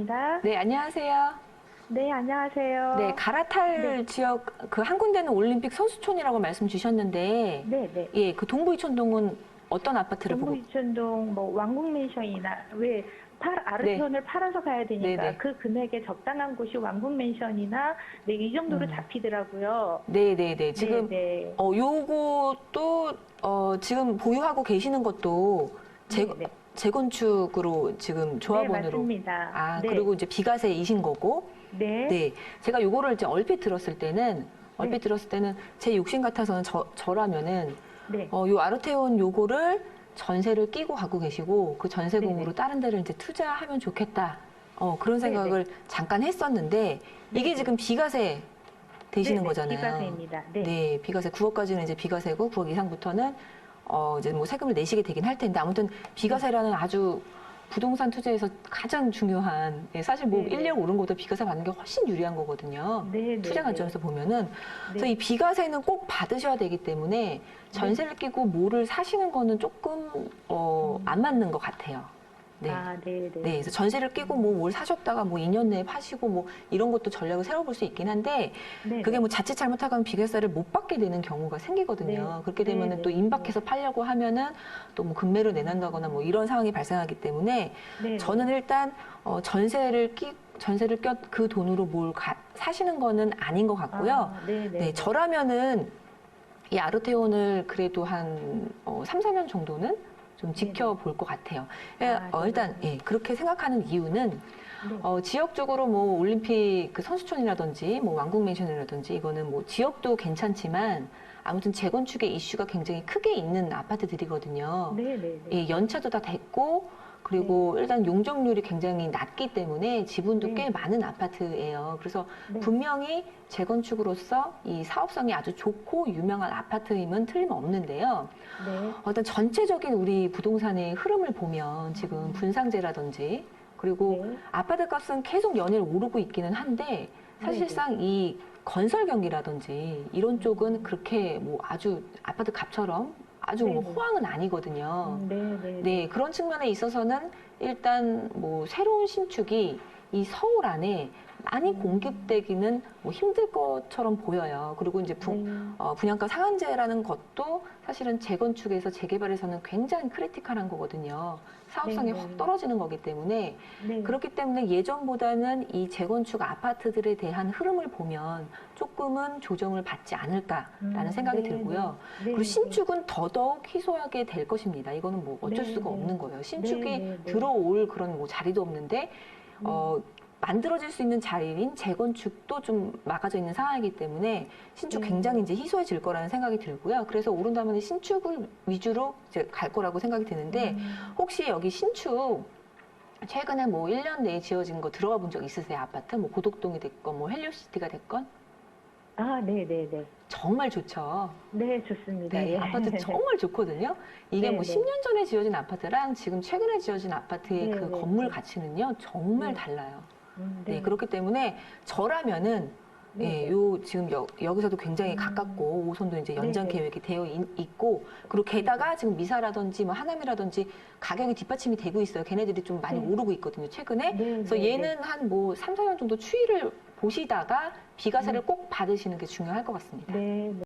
감사합니다. 네, 안녕하세요. 네, 안녕하세요. 네, 가라탈 지역 그 한 군데는 올림픽 선수촌이라고 말씀 주셨는데 네, 네. 예, 그 동부이촌동은 어떤 아파트를 보고 동부이천동 뭐 왕국맨션이나 왜 팔, 아르테온을 팔아서 가야 되니까 네, 네. 그 금액에 적당한 곳이 왕국 맨션이나 네, 이 정도로 음. 잡히더라고요. 네, 네, 네. 지금 네, 네. 어 요것도 어 지금 보유하고 계시는 것도 재, 네, 네. 재건축으로 지금 네, 조합원으로 맞습니다. 아, 네. 그리고 이제 비과세이신 거고 네. 네. 제가 요거를 이제 얼핏 들었을 때는 얼핏 네. 들었을 때는 제 욕심 같아서는 저, 저라면은 네. 어, 요 아르테온 요거를 전세를 끼고 갖고 계시고 그 전세금으로 네네. 다른 데를 이제 투자하면 좋겠다. 어, 그런 네네. 생각을 잠깐 했었는데 이게 네네. 지금 비과세 되시는 네, 네, 거잖아요. 비과세입니다. 네. 네, 비과세 9억까지는 이제 비과세고 9억 이상부터는 어, 이제 뭐 세금을 내시게 되긴 할 텐데 아무튼 비과세라는 아주 부동산 투자에서 가장 중요한 예, 사실 뭐 네네. 1년 오른 것보다 비과세 받는 게 훨씬 유리한 거거든요. 네, 네, 투자 네. 관점에서 보면은 그래서 네. 이 비과세는 꼭 받으셔야 되기 때문에 전세를 끼고 뭐를 사시는 거는 조금 어, 음. 안 맞는 것 같아요. 네. 아, 네, 네. 네, 그래서 전세를 끼고 뭐 뭘 사셨다가 뭐 2년 내에 파시고 뭐 이런 것도 전략을 세워볼 수 있긴 한데 네, 그게 네. 뭐 자칫 잘못하면 비과세를 못 받게 되는 경우가 생기거든요. 네. 그렇게 네, 되면은 네. 또 임박해서 팔려고 하면은 또 뭐 금매로 내난다거나 뭐 이런 상황이 발생하기 때문에 네, 저는 일단 어, 전세를 끼 전세를 껴 그 돈으로 뭘 가- 사시는 거는 아닌 것 같고요. 아. 네, 저라면은 이 아르테온을 그래도 한 어, 3, 4년 정도는 좀 지켜볼 것 같아요. 예, 아, 어, 네. 일단 예, 그렇게 생각하는 이유는 네. 어, 지역적으로 뭐 올림픽 그 선수촌이라든지 뭐 왕국맨션이라든지 이거는 뭐 지역도 괜찮지만 아무튼 재건축의 이슈가 굉장히 크게 있는 아파트들이거든요. 네, 네, 네. 예, 연차도 다 됐고 그리고 일단 용적률이 굉장히 낮기 때문에 지분도 네. 꽤 많은 아파트예요. 그래서 네. 분명히 재건축으로서 이 사업성이 아주 좋고 유명한 아파트임은 틀림없는데요. 네. 어, 일단 전체적인 우리 부동산의 흐름을 보면 지금 음. 분상제라든지 그리고 네. 아파트 값은 계속 연일 오르고 있기는 한데 사실상 이 건설 경기라든지 이런 쪽은 그렇게 뭐 아주 아파트 값처럼 아주 뭐. 호황은 아니거든요. 음, 네, 네. 네, 그런 측면에 있어서는 일단 뭐 새로운 신축이 이 서울 안에 많이 음. 공급되기는 뭐 힘들 것처럼 보여요. 그리고 이제 부, 네. 어, 분양가 상한제라는 것도 사실은 재건축에서 재개발에서는 굉장히 크리티컬한 거거든요. 사업성이 네. 확 떨어지는 거기 때문에 네. 그렇기 때문에 예전보다는 이 재건축 아파트들에 대한 흐름을 보면 조금은 조정을 받지 않을까라는 음, 생각이 네, 들고요. 네, 그리고 네. 신축은 더더욱 희소하게 될 것입니다. 이거는 뭐 어쩔 네, 수가 네. 없는 거예요. 신축이 네, 네, 네. 들어올 그런 뭐 자리도 없는데 어, 만들어질 수 있는 자리인 재건축도 좀 막아져 있는 상황이기 때문에 신축 네. 굉장히 이제 희소해질 거라는 생각이 들고요. 그래서 오른다면 신축을 위주로 이제 갈 거라고 생각이 드는데 음, 혹시 여기 신축 최근에 뭐 1년 내에 지어진 거 들어가 본 적 있으세요? 아파트? 뭐 고덕동이 됐건 뭐 헬리오시티가 됐건 아, 네, 네, 네. 정말 좋죠. 네, 좋습니다. 네, 예. 아파트 정말 좋거든요. 이게 네, 뭐 네. 10년 전에 지어진 아파트랑 지금 최근에 지어진 아파트의 네, 그 네, 건물 네. 가치는요, 정말 네. 달라요. 음, 네, 그렇기 때문에 저라면은 네, 예, 네. 요 지금 여, 여기서도 굉장히 음. 가깝고 오선도 이제 연장 네, 네. 계획이 되어 있, 고 그리고 게다가 지금 미사라든지 뭐 하남이라든지 가격이 뒷받침이 되고 있어요. 걔네들이 좀 많이 네. 오르고 있거든요. 최근에. 네, 그래서 네, 얘는 한 뭐 3, 4년 정도 추이를 보시다가 비과세를 꼭 받으시는 게 중요할 것 같습니다. 네, 네.